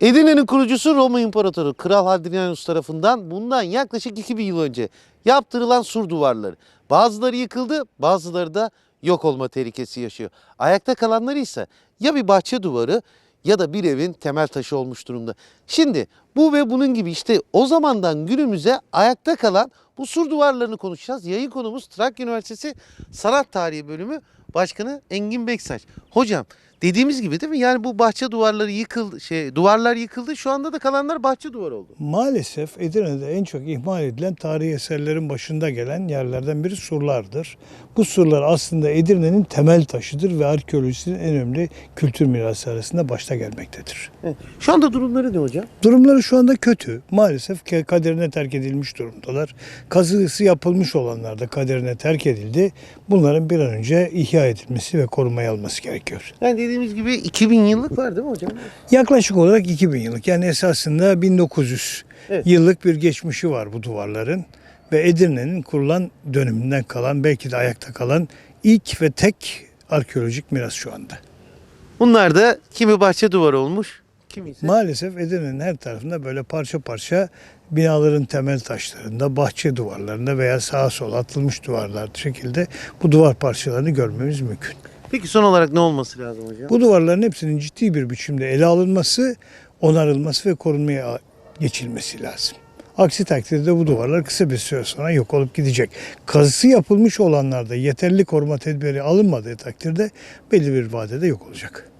Edirne'nin kurucusu Roma İmparatoru Kral Hadrianus tarafından bundan yaklaşık 2000 yıl önce yaptırılan sur duvarları. Bazıları yıkıldı, bazıları da yok olma tehlikesi yaşıyor. Ayakta kalanları ise ya bir bahçe duvarı ya da bir evin temel taşı olmuş durumda. Şimdi bu ve bunun gibi işte o zamandan günümüze ayakta kalan bu sur duvarlarını konuşacağız. Yayın konumuz Trakya Üniversitesi Sanat Tarihi Bölümü Başkanı Engin Beksaç. Hocam dediğimiz gibi değil mi? Yani bu bahçe duvarları yıkıldı, şey duvarlar yıkıldı. Şu anda da kalanlar bahçe duvarı oldu. Maalesef Edirne'de en çok ihmal edilen tarihi eserlerin başında gelen yerlerden biri surlardır. Bu surlar aslında Edirne'nin temel taşıdır ve arkeolojisinin en önemli kültür mirası arasında başta gelmektedir. Evet. Şu anda durumları ne hocam? Durumları şu anda kötü. Maalesef kaderine terk edilmiş durumdalar. Kazısı yapılmış olanlar da kaderine terk edildi. Bunların bir an önce ihya edilmesi ve korumaya alınması gerekiyor. Yani dediğimiz gibi 2000 yıllık var değil mi hocam? Yaklaşık olarak 2000 yıllık yani esasında 1900 Evet. yıllık bir geçmişi var bu duvarların. Ve Edirne'nin kurulan döneminden kalan belki de ayakta kalan ilk ve tek arkeolojik miras şu anda. Bunlar da kimi bahçe duvarı olmuş, kimi ise Maalesef Edirne'nin her tarafında böyle parça parça binaların temel taşlarında, bahçe duvarlarında veya sağa sola atılmış duvarlar şekilde bu duvar parçalarını görmemiz mümkün. Peki son olarak ne olması lazım hocam? Bu duvarların hepsinin ciddi bir biçimde ele alınması, onarılması ve korunmaya geçilmesi lazım. Aksi takdirde bu duvarlar kısa bir süre sonra yok olup gidecek. Kazısı yapılmış olanlarda yeterli koruma tedbiri alınmadığı takdirde belli bir vadede yok olacak.